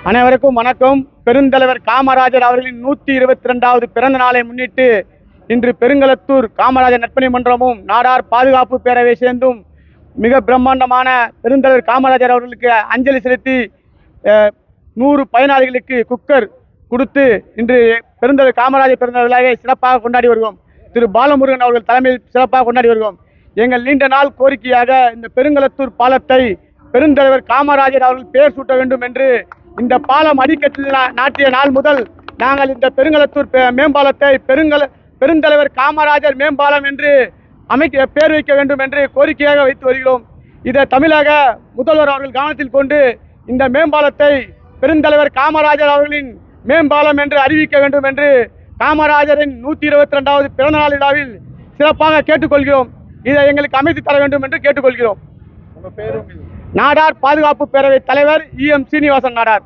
அனைவருக்கும் வணக்கம். பெருந்தலைவர் காமராஜர் அவர்களின் நூற்றி இருபத்தி ரெண்டாவது பிறந்த நாளை முன்னிட்டு இன்று பெருங்களத்தூர் காமராஜர் நற்பணி மன்றமும் நாடார் பாதுகாப்பு பேரவை சேர்ந்தும் மிக பிரம்மாண்டமான பெருந்தலைவர் காமராஜர் அவர்களுக்கு அஞ்சலி செலுத்தி நூறு பயனாளிகளுக்கு குக்கர் கொடுத்து இன்று பெருந்தலைவர் காமராஜர் பிறந்த விழாவை சிறப்பாக கொண்டாடி வருவோம் திரு பாலமுருகன் அவர்கள் தலைமையில் சிறப்பாக கொண்டாடி வருவோம் எங்கள் நீண்ட நாள் கோரிக்கையாக இந்த பெருங்களத்தூர் பாலத்தை பெருந்தலைவர் காமராஜர் அவர்கள் பேர் சூட்ட வேண்டும் என்று இந்த பாலம் அடிக்கட்டில் நாட்டிய நாள் முதல் நாங்கள் இந்த பெருங்கலத்தூர் மேம்பாலத்தை பெருங்கல பெருந்தலைவர் காமராஜர் மேம்பாலம் என்று அமைக்க பேர் வைக்க வேண்டும் என்று கோரிக்கையாக வைத்து வருகிறோம். இதை தமிழக முதல்வர் அவர்கள் கவனத்தில் கொண்டு இந்த மேம்பாலத்தை பெருந்தலைவர் காமராஜர் அவர்களின் மேம்பாலம் என்று அறிவிக்க வேண்டும் என்று காமராஜரின் நூற்றி இருபத்தி ரெண்டாவது பிறந்தநாள் விழாவில் சிறப்பாக கேட்டுக்கொள்கிறோம். இதை எங்களுக்கு அமைத்து தர வேண்டும் என்று கேட்டுக்கொள்கிறோம். நாடார் பாதுகாப்பு பேரவை தலைவர் இ எம் சீனிவாசன் நாடார்.